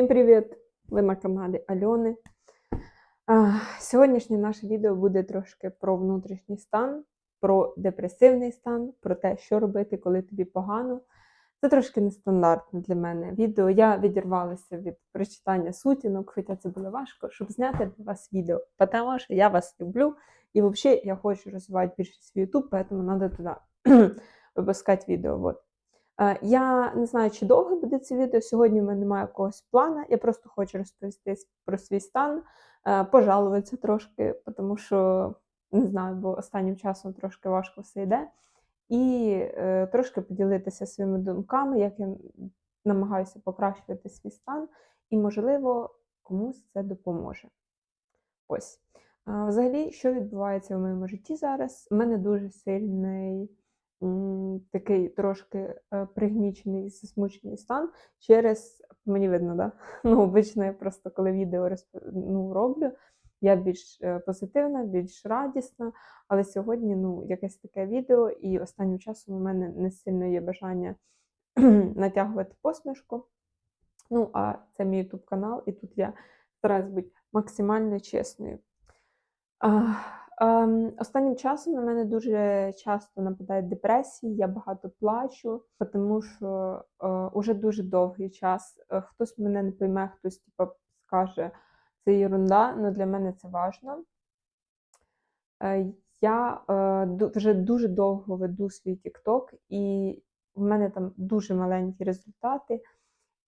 Всім привіт! Ви на каналі Альони. Сьогоднішнє наше відео буде трошки про внутрішній стан, про депресивний стан, про те, що робити, коли тобі погано. Це трошки нестандартне для мене відео. Я відірвалася від прочитання сутінок, хоча це було важко, щоб зняти для вас відео. Тому що я вас люблю і взагалі я хочу розвивати більше свій YouTube, тому треба туди випускати відео. Е, Я не знаю, чи довго буде це відео. Сьогодні в мене немає якогось плану. Я просто хочу розповісти про свій стан, е, пожалуватися трошки, тому що не знаю, бо останнім часом трошки важко все йде. І е, трошки поділитися своїми думками, як я намагаюся покращувати свій стан, і, можливо, комусь це допоможе. Ось. Взагалі, що відбувається в моєму житті зараз? У мене дуже сильний такий трошки е, пригнічений, засмучений стан через, мені видно, да? Ну, обично я просто коли відео розп- ну, роблю, я більш е, позитивна, більш радісна, але сьогодні ну, якесь таке відео, і останнім часом у мене не сильно є бажання натягувати посмішку. Ну, а це мій YouTube канал, і тут я стараюсь бути максимально чесною. А, останнім часом на мене дуже часто нападають депресії, я багато плачу, тому що е, уже дуже довгий час. е, Хтось мене не пойме, хтось типу, скаже, це ерунда, але для мене це важно. Е, Я вже дуже довго веду свій TikTok, і в мене там дуже маленькі результати.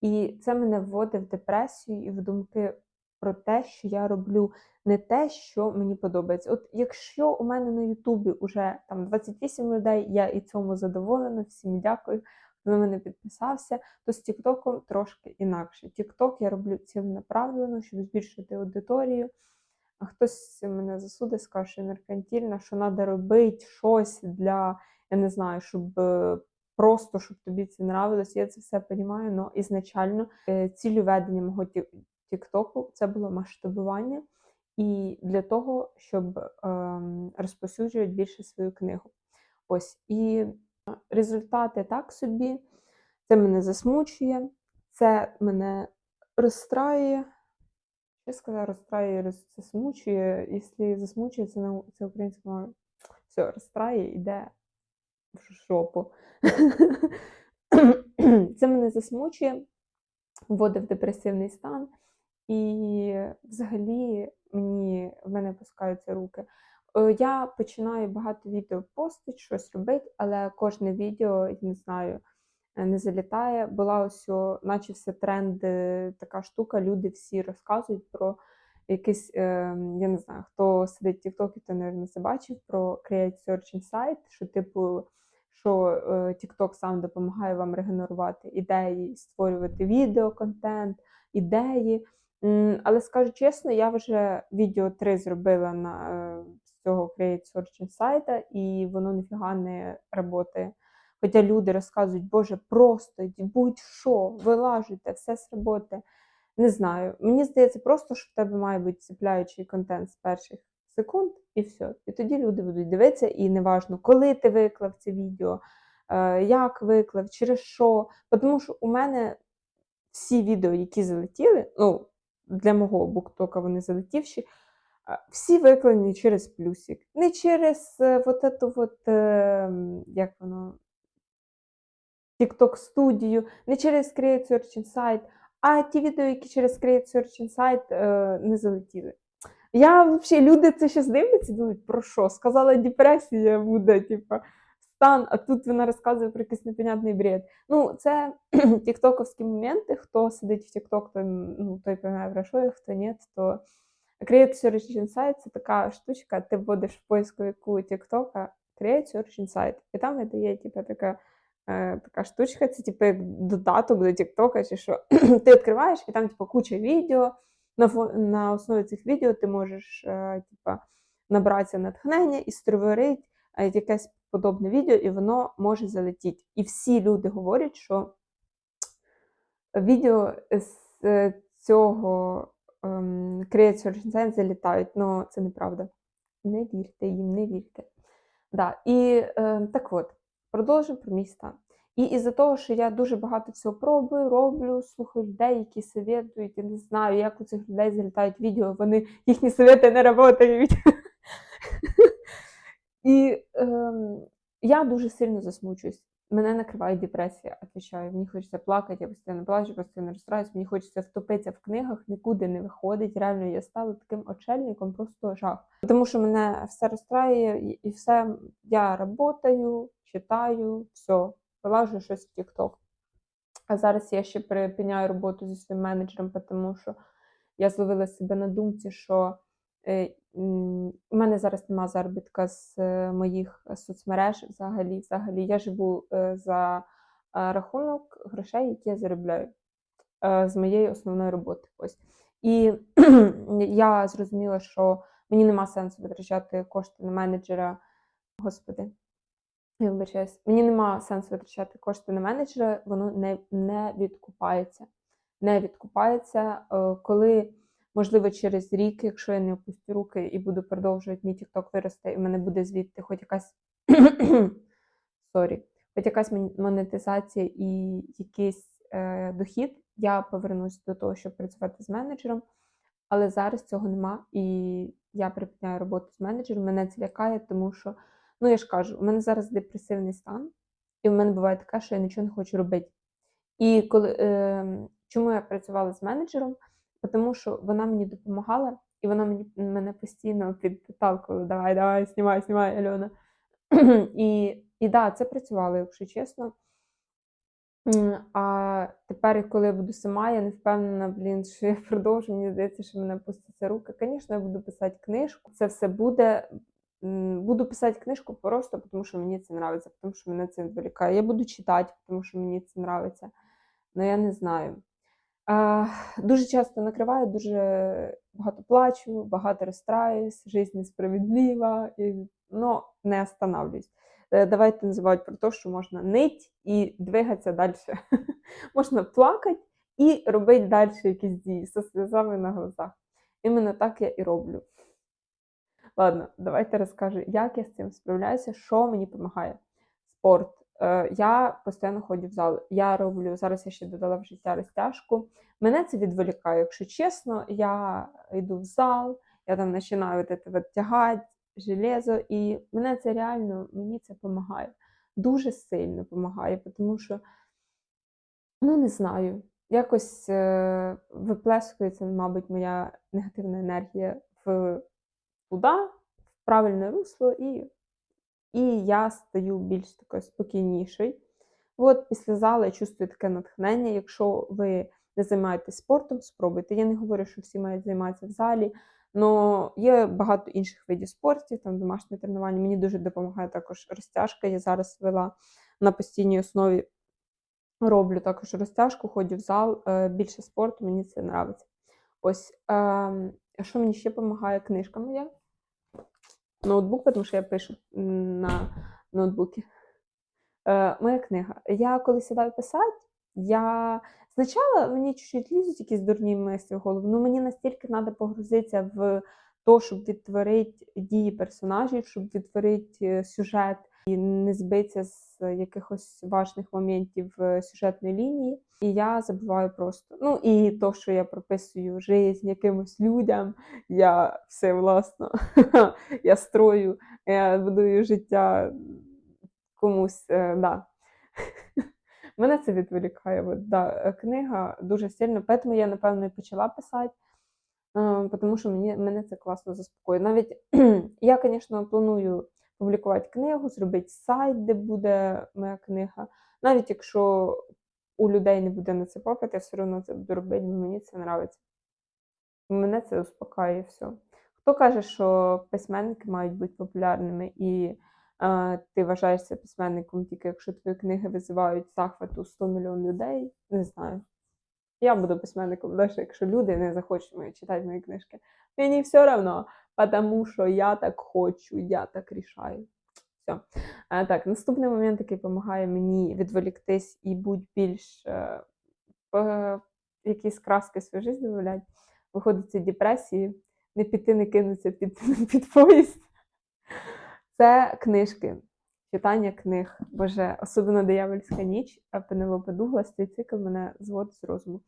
І це мене вводить в депресію і в думки про те, що я роблю не те, що мені подобається. От якщо у мене на Ютубі вже там 28 людей, я і цьому задоволена, всім дякую, хто на мене підписався, то з Тіктоком трошки інакше. Тікток я роблю ціленаправлено, щоб збільшити аудиторію. А хтось мене засудить, скаже, що меркантільна, що треба робити щось для, я не знаю, щоб е, просто щоб тобі це нравилось. Я це все розумію, але ізначально е, цілю ведення мого Тіктоку це було масштабування і для того, щоб ем, розповсюджувати більше свою книгу. Ось і е, результати так собі. Це мене засмучує, це мене розстраює. Що сказати, розстраює, роз- засмучує. Якщо засмучує, це, на, це українська мова. Все, розстраює, йде в жопу. Це мене засмучує, вводить в депресивний стан. І взагалі мені в мене опускаються руки. Е, Я починаю багато відео постити, щось робити, але кожне відео, я не знаю, е, не залітає. Була ось, наче все тренд, е, така штука, люди всі розказують про якийсь, я не знаю, хто сидить в TikTok, то, мабуть, це бачив, про Create Search Insight, що, типу, що TikTok сам допомагає вам регенерувати ідеї, створювати відео, контент, ідеї. Але скажу чесно, я вже відео 3 зробила на е, з цього Create Search Insight, і воно ніфіга не працює. Хоча люди розказують, Боже, просто будь-що, вилажуйте, все сработає. Не знаю. Мені здається, просто що в тебе має бути цепляючий контент з перших секунд, і все. І тоді люди будуть дивитися, і неважно, коли ти виклав це відео, е, як виклав, через що. Тому що у мене всі відео, які залетіли, ну, для мого буктока вони залетівші, всі викладені через плюсик. Не через е, вот эту вот, е, як воно, TikTok студію, не через Create Search Insight, а ті відео, які через Create Search Insight е, не залетіли. Я взагалі, люди це ще дивляться, думають, про що? Сказала депресія буде, типа, стан, а тут вона розказує про якийсь непонятний бред. Ну, це тіктоковські моменти. Хто сидить в TikTok, той, ну, той поймає що, хто ні, то Create Search Insight це така штучка, ти вводиш в поисковику TikTok Create Search Insight, і там видає, типу, така, е, така штучка, це типу як додаток до TikTok, чи що. ти відкриваєш, і там типу, куча відео. На, на основі цих відео ти можеш е, типу, набратися натхнення і створити е, якесь подобне відео, і воно може залетіти. І всі люди говорять, що відео з е, цього ем, Create Search залітають, але це неправда. Не вірте їм, не вірте. Да. І е, так от, продовжу про мій стан. І із-за того, що я дуже багато всього пробую, роблю, слухаю людей, які советують, я не знаю, як у цих людей залітають відео, вони їхні совєти не працюють. І ем, я дуже сильно засмучуюсь. Мене накриває депресія, відповідаю. Мені хочеться плакати, я постійно плачу, постійно розстраюсь, мені хочеться втопитися в книгах, нікуди не виходить. Реально, я стала таким очельником, просто жах. Тому що мене все розстраює, і, все я працюю, читаю, все, вилажу щось в TikTok. А зараз я ще припиняю роботу зі своїм менеджером, тому що я зловила себе на думці, що е, у мене зараз нема заробітка з е, моїх соцмереж взагалі. взагалі. Я живу е, за е, рахунок грошей, які я заробляю е, з моєї основної роботи. Ось. І я зрозуміла, що мені нема сенсу витрачати кошти на менеджера. Господи, я вибачаюсь. Мені нема сенсу витрачати кошти на менеджера, воно не, не відкупається. Не відкупається, е, коли, можливо, через рік, якщо я не опустю руки і буду продовжувати, мій TikTok виросте, і в мене буде звідти хоч якась сорі, хоч якась монетизація і якийсь е, дохід, я повернусь до того, щоб працювати з менеджером. Але зараз цього нема, і я припиняю роботу з менеджером. Мене це лякає, тому що, ну я ж кажу, у мене зараз депресивний стан, і в мене буває таке, що я нічого не хочу робити. І коли е, чому я працювала з менеджером? Тому що вона мені допомагала, і вона мені мене постійно підталкувала, давай, давай, знімай, знімай, Альона. і, і да, це працювало, якщо чесно. А тепер, коли я буду сама, я не впевнена, блін, що я продовжу. Мені здається, що мене пустяться руки. Звісно, я буду писати книжку. Це все буде. Буду писати книжку просто тому, що мені це подобається, тому що мене це відволікає. Я буду читати, тому що мені це подобається. Ну я не знаю. Дуже часто накриваю, дуже багато плачу, багато розстраюсь, життя несправедлива, і, ну, не останавливаюсь. Е, Давайте називати про те, що можна нить і двигатися далі. можна плакати і робити далі якісь дії зі сльозами на глазах. Іменно так я і роблю. Ладно, давайте розкажу, як я з цим справляюся, що мені допомагає. Спорт. Е, Я постійно ходжу в зал. Я роблю, зараз я ще додала в життя розтяжку. Мене це відволікає, якщо чесно, я йду в зал, я там починаю тягати железо, і мене це реально, мені це допомагає. Дуже сильно допомагає, тому що, ну не знаю, якось е, виплескується, мабуть, моя негативна енергія в туди, в правильне русло, і, і я стаю більш такою спокійнішою. От після залу я чувствую таке натхнення. Якщо ви не займаєтесь спортом, спробуйте. Я не говорю, що всі мають займатися в залі, але є багато інших видів спорту, там домашнє тренування. Мені дуже допомагає також розтяжка. Я зараз вела на постійній основі. Роблю також розтяжку, ходжу в зал, е, більше спорту, мені це подобається. Ось, ем, що мені ще допомагає? Книжка моя. Ноутбук, тому що я пишу на ноутбуці. Е, моя книга. Я коли сідаю писати, я спочатку мені чуть-чуть лізуть якісь дурні мислі в голову, але мені настільки треба погрузитися в то, щоб відтворити дії персонажів, щоб відтворити е, сюжет і не збитися з якихось важних моментів е, сюжетної лінії. І я забуваю просто. Ну і то, що я прописую життя якимось людям, я все власно, я строю, я будую життя комусь. е, Да. Мене це відволікає. От, да, книга дуже сильно, тому я, напевно, і почала писати, е, тому що мені, мене це класно заспокоює. Навіть я, звісно, планую публікувати книгу, зробити сайт, де буде моя книга. Навіть якщо у людей не буде на це попит, я все одно це буду робити, бо мені це подобається. Мене це успокаює все. Хто каже, що письменники мають бути популярними і е, ти вважаєшся письменником тільки якщо твої книги визивають захвату 100 мільйон людей, не знаю. Я буду письменником, навіть якщо люди не захочуть читати мої книжки. Мені все одно, тому що я так хочу, я так рішаю. Все. А, так, наступний момент, який допомагає мені відволіктись і бути більш е, е, якісь краски в свою життя додати, виходить з депресії, не піти, не кинутися під, під поїзд. Це книжки. читання книг. Боже, особливо диявольська ніч, а Пенелопа Дуглас, цей цикл мене зводить з розуму.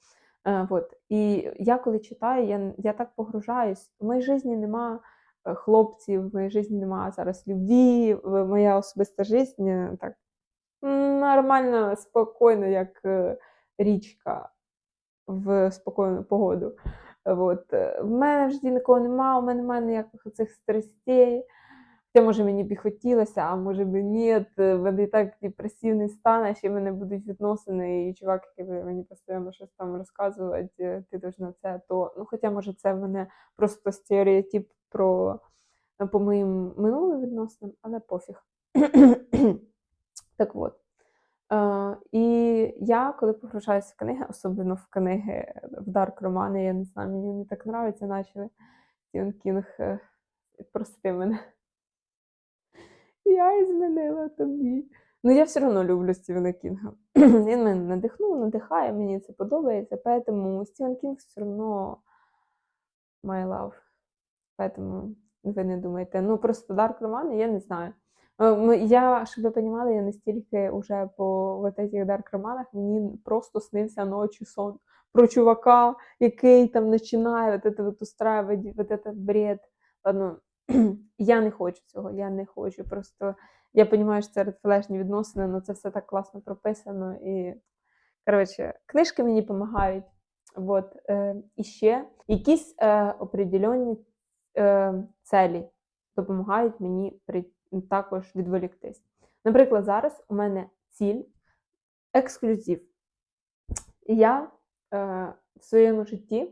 Е, вот. І я коли читаю, я, я так погружаюсь. В моїй житті нема е, хлопців, в моїй житті нема зараз любві, моя особиста життя так нормально, спокійно, як е, річка в спокійну погоду. От. В мене в житті нікого нема, у мене немає ніяких цих страстей. Це може мені б і хотілося, а може б і ні. В мене так депресивний стан, а ще мене будуть відносини, і чувак, який мені постійно щось там розказувати, е, ти должна це, то. Ну, хоча, може, це в мене просто стереотип про е, по моїм минулим відносинам, але пофіг. так от. Е, і я, коли погружаюся в книги, особливо в книги, в дарк романи, я не знаю, мені вони так нравиться, начали Стівен Кінг прости мене. Я і змінила тобі. Ну, я все одно люблю Стівена Кінга. Він мене надихнув, надихає, мені це подобається, поэтому Стівен Кінг все одно my love. Поэтому ви не думайте. Ну, просто дарк романи, я не знаю. Е, м- Я, щоб ви розуміли, я настільки вже по вот этих дарк романах мені просто снився ночі сон про чувака, який там починає вот это вот устраивать, вот этот бред. Ладно, я не хочу цього, я не хочу. Просто я розумію, що це редфлешні відносини, але це все так класно прописано. І, коротше, книжки мені допомагають. Вот. Е, і ще якісь е, определенні е, целі допомагають мені при, також відволіктись. Наприклад, зараз у мене ціль ексклюзив. Я е, в своєму житті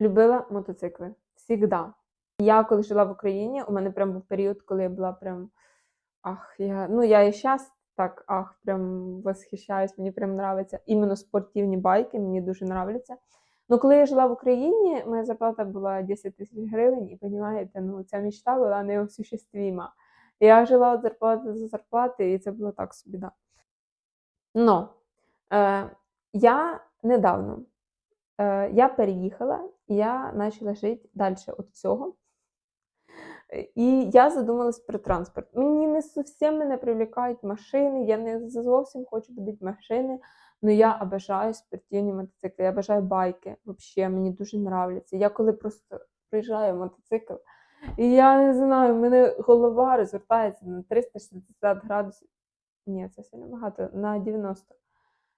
любила мотоцикли. Всігда. Я коли жила в Україні, у мене прям був період, коли я була прям. Ах, я, ну я і зараз так, ах, прям восхищаюсь, мені прям нравиться. Іменно спортивні байки, мені дуже нравляться. Ну, коли я жила в Україні, моя зарплата була 10 тисяч гривень, і розумієте, ну ця мечта була неосуществима. Я жила від зарплати за зарплати, і це було так собі, да. Но е, я недавно е, я переїхала, і я почала жити далі від цього. І я задумалась про транспорт. Мені не зовсім мене привлікають машини, я не зовсім хочу водити машини, але я обожаю спортивні мотоцикли, я обожаю байки. Взагалі, мені дуже нравляться. Я коли просто приїжджаю в мотоцикл, і я не знаю, в мене голова розвертається на 360 градусів. Ні, це сильно багато, на 90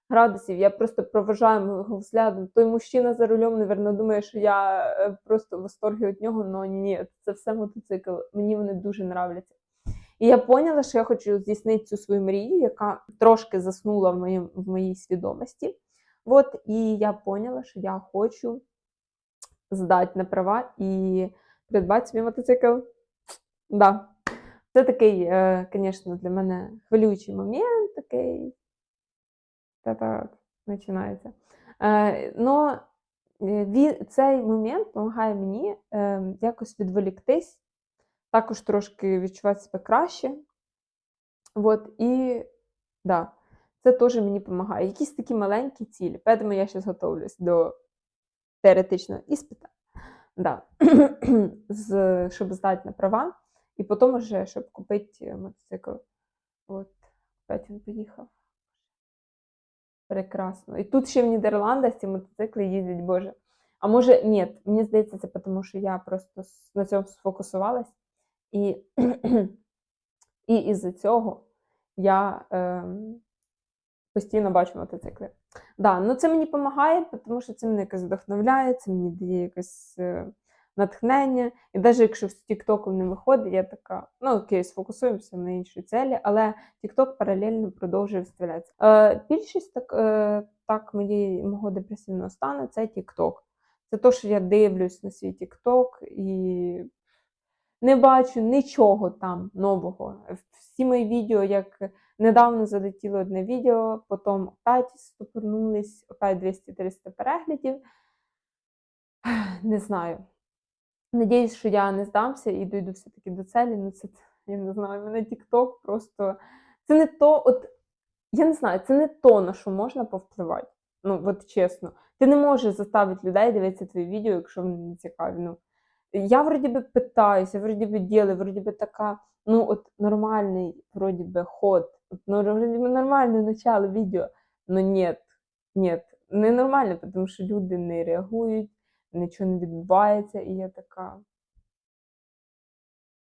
градусів. Я просто проважаю мого взгляду. Той мужчина за рулем, напевно, думає, що я е, просто в восторгі від нього, але ні, це все мотоцикл. Мені вони дуже нравляться. І я поняла, що я хочу здійснити цю свою мрію, яка трошки заснула в, моїм, в моїй свідомості. От, і я поняла, що я хочу здати на права і придбати свій мотоцикл. Да. Це такий, е, звісно, для мене хвилюючий момент, такий та-та починається. Е, но він, цей момент допомагає мені е, якось відволіктись, також трошки відчувати себе краще. От, і да, це теж мені допомагає. Якісь такі маленькі цілі. Тому я зараз готовлюсь до теоретичного іспита, да. З, щоб здати на права, і потім вже, щоб купити мотоцикл. От, опять він поїхав. Прекрасно. І тут ще в Нідерландах ці мотоцикли їздять, Боже. А може, ні, мені здається, це тому, що я просто на цьому сфокусувалась. І, і із-за цього я ем, постійно бачу мотоцикли. Да, ну це мені допомагає, тому що це мене якось вдохновляє, це мені дає якесь е, натхнення. І навіть якщо з TikTok не виходить, я така, ну окей, сфокусуємося на іншій цілі, але TikTok паралельно продовжує вставлятися. Е, більшість так, е, так моєї, мого депресивного стану це TikTok. Це те, що я дивлюсь на свій TikTok і не бачу нічого там нового. Всі мої відео, як недавно залетіло одне відео, потім опять стопорнулись, опять 200-300 переглядів. Не знаю. Надіюсь, що я не здамся і дійду все-таки до целі. Ну, це я не знаю, мене TikTok просто. Це не то, от я не знаю, це не то, на що можна повпливати. Ну, от чесно. Ти не можеш заставити людей дивитися твої відео, якщо вони не цікаві. Ну, я вроді би питаюся, вроді би ділю, вроді би така ну, от нормальний, вроді би, ход, ну, вроді би нормальне начало відео, но нет, нет, ненормально, тому що люди не реагують, нічого не відбувається, і я така.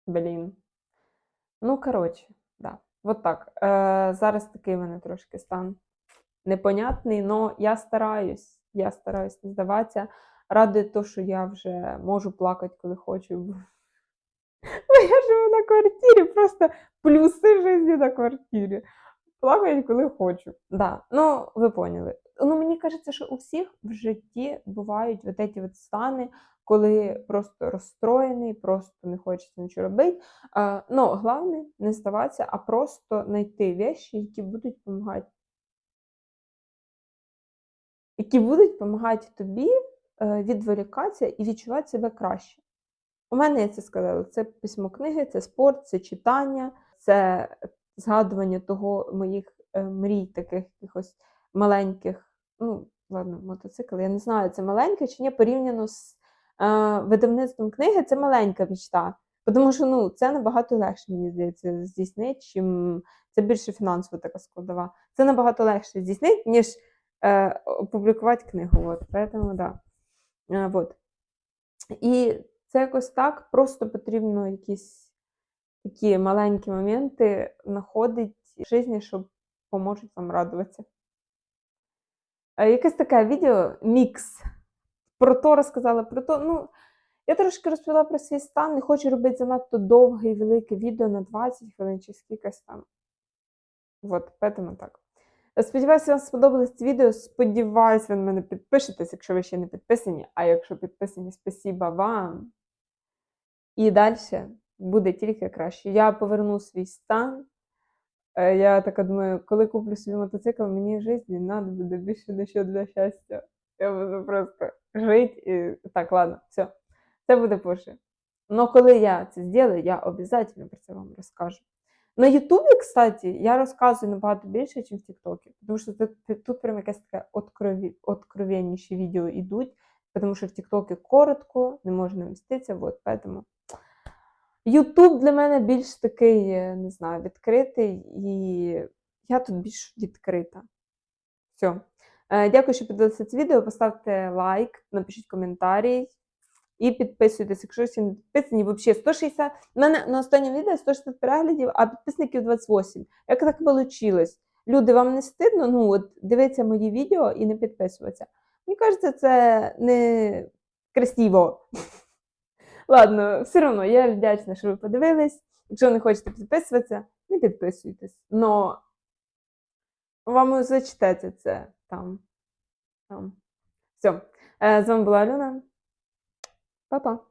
Блін. Ну, коротше, да. От так. Е, зараз такий мене трошки стан непонятний, але я стараюсь. Я стараюсь не здаватися. Радує то, що я вже можу плакати, коли хочу. Бо я живу на квартирі, просто плюси житті на квартирі. Плакати, коли хочу. Да. Ну, ви поняли. Ну, мені кажеться, що у всіх в житті бувають от ці от стани, коли просто розстроєний, просто не хочеться нічого робити. А, ну, головне не здаватися, а просто знайти речі, які будуть допомагати. Які будуть допомагати тобі е, відволікатися і відчувати себе краще. У мене я це сказала: це письмо книги, це спорт, це читання, це згадування того моїх е, мрій, таких якихось маленьких. Ну, ладно, мотоцикл, я не знаю, це маленьке чи ні, порівняно з е, видавництвом книги, це маленька мечта. Тому що ну, це набагато легше, мені здається, здійснити, чим це більше фінансова така складова. Це набагато легше здійснити, ніж е, опублікувати книгу. От, поэтому, да. Е, вот. І це якось так, просто потрібно якісь такі маленькі моменти знаходити в житті, що поможуть вам радуватися. Якесь таке відео, мікс. Про то розказала, про то. Ну, я трошки розповіла про свій стан, не хочу робити занадто довге і велике відео на 20 хвилин чи скількись там. От, поэтому так. Сподіваюся, вам сподобалось це відео. Сподіваюсь, ви на мене підпишетесь, якщо ви ще не підписані. А якщо підписані, спасіба вам. І далі буде тільки краще. Я поверну свій стан. Е, Я така думаю, коли куплю собі мотоцикл, мені в житті треба буде більше нічого для щастя. Я буду просто жити і. Так, ладно, все. Це буде позже. Но коли я це зроблю, я обов'язково про це вам розкажу. На Ютубі, кстати, я розказую набагато більше, ніж в Тіктокі. Тому що тут, прям якесь таке открові, откровенніші відео йдуть, тому що в Тіктокі коротко, не можна вміститися, вот, поэтому. Ютуб для мене більш такий, е, не знаю, відкритий, і я тут більш відкрита. Все. Дякую, що подивилися це відео. Поставте лайк, напишіть коментарі і підписуйтесь, якщо всі не підписані. Взагалі 160. У мене на останньому відео 160 переглядів, а підписників 28. Як так вийшло? Люди, вам не стидно? Ну, от дивитися мої відео і не підписуватися. Мені кажеться, це не красиво. Ладно, все одно я вдячна, що ви подивились. Якщо не хочете підписуватися, не підписуйтесь. Но вам зачитається це там. там. Все. З вами була Альона. Па-па.